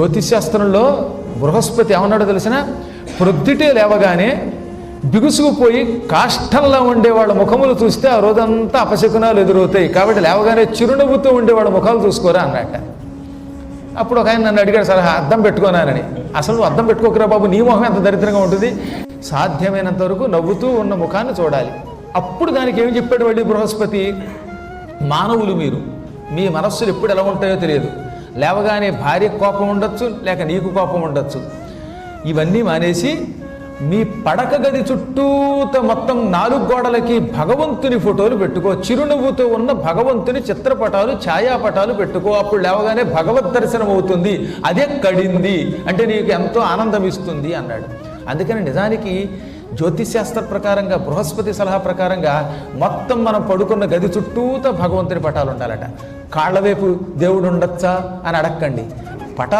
జ్యోతిశాస్త్రంలో బృహస్పతి ఏమన్నాడో తెలిసిన? ప్రొద్దుటే లేవగానే బిగుసుకుపోయి కాష్టంలో ఉండే వాళ్ళ ముఖములు చూస్తే ఆ రోజంతా అపశకునాలు ఎదురవుతాయి. కాబట్టి లేవగానే చిరునవ్వుతూ ఉండే వాళ్ళ ముఖాలు చూసుకోరా అన్నట్ట అప్పుడు ఒక ఆయన నన్ను అడిగాడు సలహా అర్థం పెట్టుకోనానని. అసలు నువ్వు అర్థం పెట్టుకోకరా బాబు నీ మొహం ఎంత దరిద్రంగా ఉంటుంది? సాధ్యమైనంత వరకు నవ్వుతూ ఉన్న ముఖాన్ని చూడాలి. అప్పుడు దానికి ఏం చెప్పాడు మళ్ళీ బృహస్పతి? మానవులు మీరు మీ మనస్సులు ఎప్పుడు ఎలా ఉంటాయో తెలియదు. లేవగానే భార్య కోపం ఉండొచ్చు లేక నీకు కోపం ఉండొచ్చు. ఇవన్నీ మానేసి మీ పడక గది చుట్టూత మొత్తం నాలుగు గోడలకి భగవంతుని ఫోటోలు పెట్టుకో చిరునవ్వుతో ఉన్న భగవంతుని చిత్రపటాలు ఛాయాపటాలు పెట్టుకో. అప్పుడు లేవగానే భగవద్ దర్శనం అవుతుంది. అదే కడింది. అంటే నీకు ఎంతో ఆనందం ఇస్తుంది అన్నాడు. అందుకని నిజానికి జ్యోతిశాస్త్ర ప్రకారంగా బృహస్పతి సలహా ప్రకారంగా మొత్తం మనం పడుకున్న గది చుట్టూతో భగవంతుని పటాలు ఉండాలట. కాళ్ళ వైపు దేవుడు ఉండొచ్చా అని అడక్కండి.